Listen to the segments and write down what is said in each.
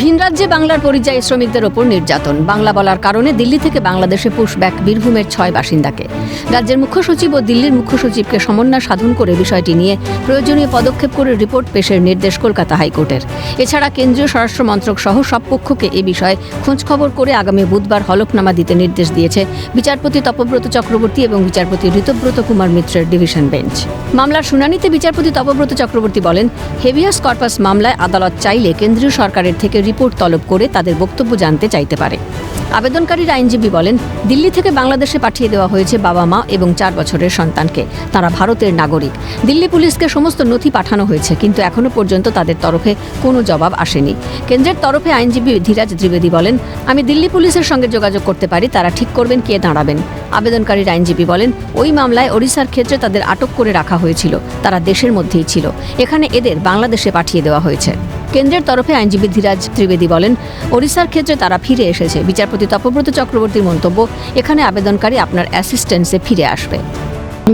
ভিন রাজ্যে বাংলার পরিযায়ী শ্রমিকদের ওপর নির্যাতন। বাংলা বলার কারণে দিল্লি থেকে বাংলাদেশে পুশব্যাক বীরভূমের ছয় বাসিন্দাকে। রাজ্যের মুখ্য সচিব ও দিল্লির মুখ্য সচিবকে সমন্বয় সাধন করে বিষয়টি নিয়ে প্রয়োজনীয় পদক্ষেপ করে রিপোর্ট পেশের নির্দেশ কলকাতা হাইকোর্টের। এছাড়া কেন্দ্রীয় স্বরাষ্ট্র মন্ত্রক সহ সব পক্ষকে এ বিষয়ে খোঁজখবর করে আগামী বুধবার হলফনামা দিতে নির্দেশ দিয়েছে বিচারপতি তপব্রত চক্রবর্তী এবং বিচারপতি ঋতব্রত কুমার মিত্রের ডিভিশন বেঞ্চ। মামলার শুনানিতে বিচারপতি তপব্রত চক্রবর্তী বলেন, হেভিয়াস কর্পাস মামলায় আদালত চাইলে কেন্দ্রীয় সরকারের থেকে রিপোর্ট তলব করে তাদের বক্তব্য জানতে চাইতে পারে। আবেদনকারীর আইনজীবী বলেন, দিল্লি থেকে বাংলাদেশে পাঠিয়ে দেওয়া হয়েছে বাবা মা এবং চার বছরের সন্তানকে। তারা ভারতের নাগরিক। দিল্লি পুলিশকে সমস্ত নথি পাঠানো হয়েছে, কিন্তু এখনও পর্যন্ত তাদের তরফে কোনো জবাব আসেনি। কেন্দ্রের তরফে আইনজীবী ধীরাজ ত্রিবেদী বলেন, আমি দিল্লি পুলিশের সঙ্গে যোগাযোগ করতে পারি, তারা ঠিক করবেন কে দাঁড়াবেন। আবেদনকারীর আইনজীবী বলেন, ওই মামলায় ওড়িশার ক্ষেত্রে তাদের আটক করে রাখা হয়েছিল, তারা দেশের মধ্যেই ছিল। এখানে এদের বাংলাদেশে পাঠিয়ে দেওয়া হয়েছে। কেন্দ্রের তরফে আইনজীবী ধীরাজ ত্রিবেদী বলেন, ওড়িশার ক্ষেত্রে তারা ফিরে এসেছে। বিচারপতি তপব্রত চক্রবর্তীর মন্তব্য, এখানে আবেদনকারী আপনার অ্যাসিস্ট্যান্সে ফিরে আসবে।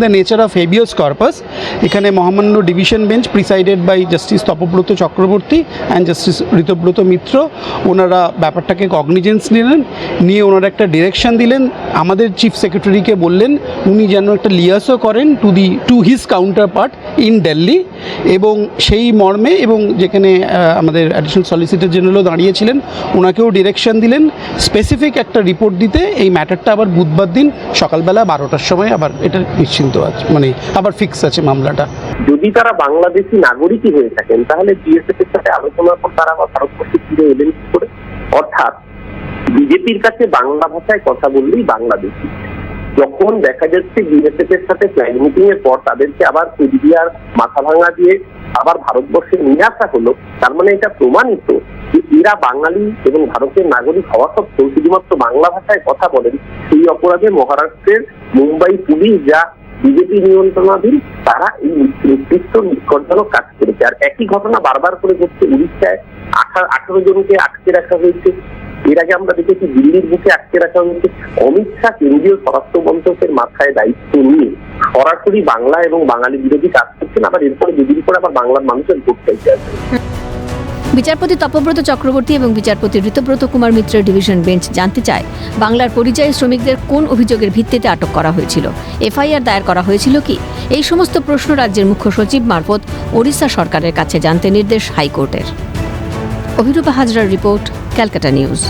The nature of habeas corpus এখানে মহামান্য division bench presided by justice Tapabrata Chakraborty and justice Ritabrata Mitra, ওনারা ব্যাপারটাকে কগনিজেন্স নিলেন, নিয়ে ওনারা একটা ডিরেকশন দিলেন। আমাদের চিফ সেক্রেটারিকে বললেন, উনি যেন একটা লিয়াসও করেন to the to his counterpart in Delhi এবং সেই মর্মে এবং যেখানে আমাদের অ্যাডিশনাল সলিসিটর জেনারেলও দাঁড়িয়েছিলেন ওনাকেও ডিরেকশন দিলেন। স্পেসিফিক একটা রিপোর্ট দিতে, এই ম্যাটারটা আবার বুধবার দিন সকালবেলা বারোটার সময় আবার এটা নিশ্চিন্ত আছে মানে আবার ফিক্স আছে মামলাটা। যদি তারা বাংলাদেশি নাগরিকই হয়ে থাকেন, তাহলে বিএসএফ এর সাথে আলোচনার পর তারা আবার ভারতবর্ষে ফিরে এলেন কি করে? অর্থাৎ বিজেপির কাছে বাংলা ভাষায় কথা বললেই বাংলাদেশি। যখন দেখা যাচ্ছে বিএসএফ এর সাথে ফ্ল্যাগ মিটিং এর পর তাদেরকে আবার কুচবিহার মাথা ভাঙা দিয়ে আবার ভারতবর্ষে নিয়ে আসা হলো, তার মানে এটা প্রমাণিত যে এরা বাঙালি এবং ভারতের নাগরিক হওয়া সত্ত্বেও শুধুমাত্র বাংলা ভাষায় কথা বলেন। সেই অপরাধে মহারাষ্ট্রের মুম্বাই পুলিশ যা বিজেপি নিয়ন্ত্রণাধীন তারা এই নির্দিষ্ট নিষ্কর্জনক কাজ করেছে। আর একই ঘটনা বারবার করে ঘটছে উড়িষ্যায়। আঠারো জনকে আটকে রাখা হয়েছে। এর আগে আমরা দেখেছি দিল্লির বুকে আটকে রাখা হয়েছে। অমিত শাহ কেন্দ্রীয় স্বরাষ্ট্র মন্ত্রকের মাথায় দায়িত্ব নিয়ে সরাসরি বাংলা এবং বাঙালি বিরোধী কাজ করছেন। আবার এরপরে দুদিন পরে আবার বাংলার মানুষের ভোট চাইতে আসবে বিচারপতি তপব্রত চক্রবর্তী এবং বিচারপতি ঋতব্রত কুমার মিত্রের ডিভিশন বেঞ্চ জানতে চায়, বাংলার পরিযায়ী শ্রমিকদের কোন অভিযোগের ভিত্তিতে আটক করা হয়েছিল? এফআইআর দায়ের করা হয়েছিল কি? এই সমস্ত প্রশ্ন রাজ্যের মুখ্য সচিব মারফত ওড়িশা সরকারের কাছে জানতে নির্দেশ হাইকোর্টের। অভিরূপা হাজরার রিপোর্ট, ক্যালকাটা নিউজ।